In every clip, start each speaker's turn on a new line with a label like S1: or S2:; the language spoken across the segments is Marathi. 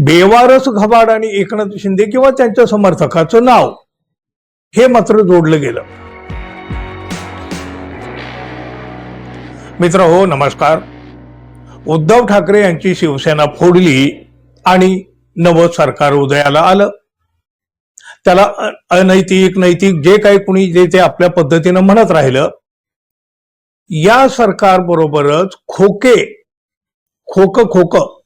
S1: बेवारस घबाड आणि एकनाथ शिंदे किंवा त्यांच्या समर्थकाचं नाव हे मात्र जोडलं गेलं. मित्र हो नमस्कार. उद्धव ठाकरे यांची शिवसेना फोडली आणि नवं सरकार उदयाला आलं. त्याला अनैतिक नैतिक जे काही कुणी जे ते आपल्या पद्धतीनं म्हणत राहिलं या सरकार बरोबरच खोके खोक खोक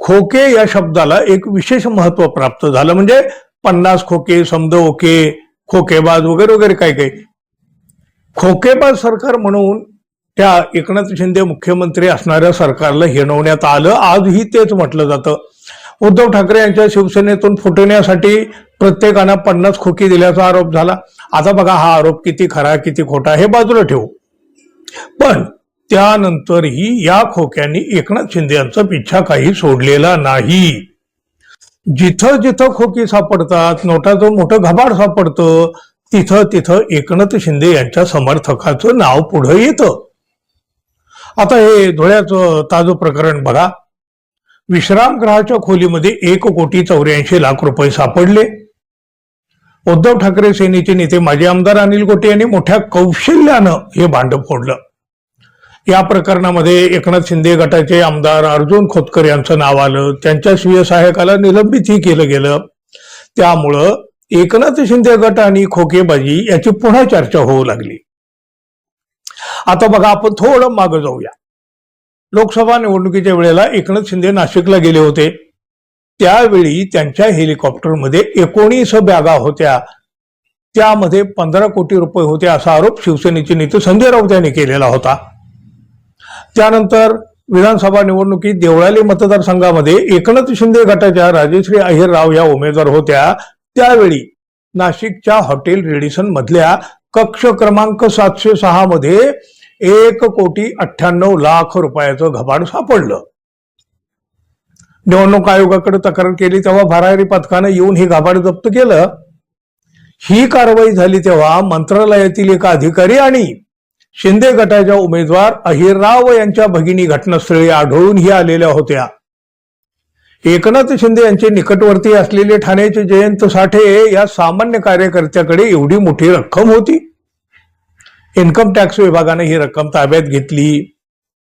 S1: खोके या शब्दाला एक विशेष महत्त्व प्राप्त झालं. म्हणजे पन्नास खोके समद ओके खोकेबाज वगैरे वगैरे काय काय खोकेबाज सरकार म्हणून त्या एकनाथ शिंदे मुख्यमंत्री असणाऱ्या सरकारला हिणवण्यात आलं. आजही तेच म्हटलं जातं. उद्धव ठाकरे यांच्या शिवसेनेतून फुटवण्यासाठी प्रत्येकानं पन्नास खोकी दिल्याचा आरोप झाला. आता बघा हा आरोप किती खरा किती खोटा हे बाजूला ठेवू. पण त्यानंतरही या खोक्यांनी एकनाथ शिंदे यांचा पिच्छा काही सोडलेला नाही. जिथं जिथं खोकी सापडतात नोटाचं मोठं घबाड सापडतं तिथं तिथं एकनाथ शिंदे यांच्या समर्थकाचं नाव पुढं येतं. आता हे धुळ्याचं ताजं प्रकरण बघा. विश्रामगृहाच्या खोलीमध्ये एक कोटी चौऱ्याऐंशी लाख रुपये सापडले. उद्धव ठाकरे सेनेचे नेते माजी आमदार अनिल गोटे यांनी मोठ्या कौशल्यानं हे भांड फोडलं. या प्रकरणामध्ये एकनाथ शिंदे गटाचे आमदार अर्जुन खोतकर यांचं नाव आलं. त्यांच्या स्वीय सहाय्यकाला निलंबितही केलं गेलं. त्यामुळं एकनाथ शिंदे गट आणि खोकेबाजी याची पुन्हा चर्चा होऊ लागली. आता बघा आपण थोडं मागं जाऊया. लोकसभा निवडणुकीच्या वेळेला एकनाथ शिंदे नाशिकला गेले होते. त्यावेळी त्यांच्या हेलिकॉप्टरमध्ये एकोणीस बॅगा होत्या. त्यामध्ये पंधरा कोटी रुपये होते असा आरोप शिवसेनेचे नेते संजय राऊत यांनी केलेला होता. त्यानंतर विधानसभा निवडणुकीत देवळाली मतदारसंघामध्ये एकनाथ शिंदे गटाच्या राजेश्री अहिरराव या उमेदवार होत्या. त्यावेळी नाशिकच्या हॉटेल रेडिसन मधल्या कक्ष क्रमांक सातशे सहा मध्ये एक कोटी अठ्ठ्याण्णव लाख रुपयाचं घबाड सापडलं. निवडणूक आयोगाकडे तक्रार केली तेव्हा भरारी पथकानं येऊन हे घाबाड जप्त केलं. ही कारवाई झाली तेव्हा मंत्रालयातील एक अधिकारी आणि शिंदे गटाच्या उमेदवार अहिरराव यांच्या भगिनी घटनास्थळी आढळूनही आलेल्या होत्या. एकनाथ शिंदे यांचे निकटवर्ती असलेले ठाण्याचे जयंत साठे या सामान्य कार्यकर्त्याकडे एवढी मोठी रक्कम होती. इन्कम टॅक्स विभागाने ही रक्कम ताब्यात घेतली.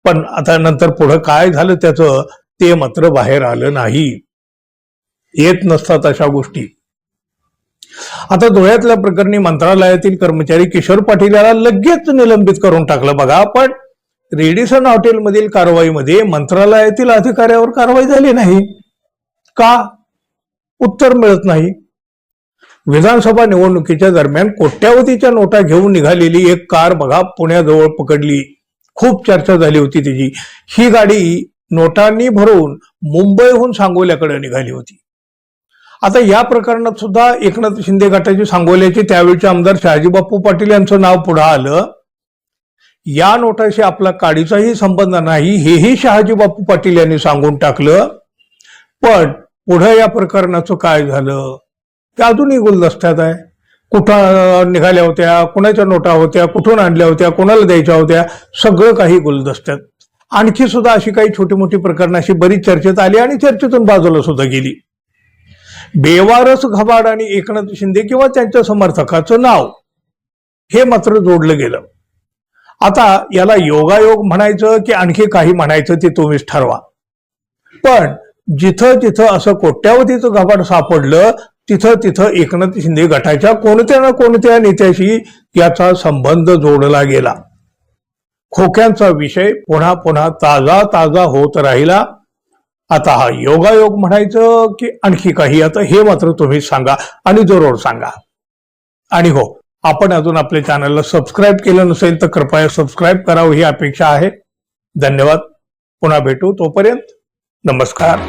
S1: पण आता नंतर पुढं काय झालं त्याचं ते मात्र बाहेर आलं नाही. येत नसतात अशा गोष्टी. आता धुळ्यातल्या प्रकरणी मंत्रालयातील कर्मचारी किशोर पाटील याला लगेच निलंबित करून टाकलं बघा पण रेडिसन हॉटेलमधील कारवाईमध्ये मंत्रालयातील अधिकाऱ्यावर कारवाई झाली नाही. का? उत्तर मिळत नाही. विधानसभा निवडणुकीच्या दरम्यान कोट्यावधीच्या नोटा घेऊन निघालेली एक कार बघा पुण्याजवळ पकडली. खूप चर्चा झाली होती त्याची ही गाडी नोटांनी भरून मुंबईहून सांगोल्याकडे निघाली होती. आता या प्रकरणात सुद्धा एकनाथ शिंदे गटाची सांगोल्याचे त्यावेळचे आमदार शहाजीबापू पाटील यांचं नाव पुढे आलं. या नोटाशी आपला काडीचाही संबंध नाही हेही शहाजीबापू पाटील यांनी सांगून टाकलं. पण पुढे या प्रकरणाचं काय झालं? ते अजूनही गुलदस्त्यात आहे. कुठं निघाल्या होत्या कुणाच्या नोटा होत्या कुठून आणल्या होत्या कोणाला द्यायच्या होत्या सगळं काही गुलदस्त्यात. आणखी सुद्धा अशी काही छोटी मोठी प्रकरणं अशी बरीच चर्चेत आली आणि चर्चेतून बाजूला सुद्धा गेली. बेवारस घबाड आणि एकनाथ शिंदे किंवा त्यांच्या समर्थकाचं नाव हे मात्र जोडलं गेलं. आता याला योगायोग म्हणायचं की आणखी काही म्हणायचं ते तुम्हीच ठरवा. पण जिथं जिथं असं कोट्यावधीचं घबाड सापडलं तिथं तिथं एकनाथ शिंदे गटाच्या कोणत्या ना कोणत्या नेत्याशी याचा संबंध जोडला गेला. खोक्यांचा विषय पुन्हा पुन्हा ताजा ताजा होत राहिला. आता हा योगायोग म्हणायचं की आणखी काही? आता हे मात्र तुम्ही सांगा आणि जरूर सांगा. आणि हो आपण अजून आपल्या चॅनलला सबस्क्राईब केलं नसेल तर कृपया सबस्क्राईब करावं ही अपेक्षा आहे. धन्यवाद. पुन्हा भेटू तोपर्यंत. नमस्कार.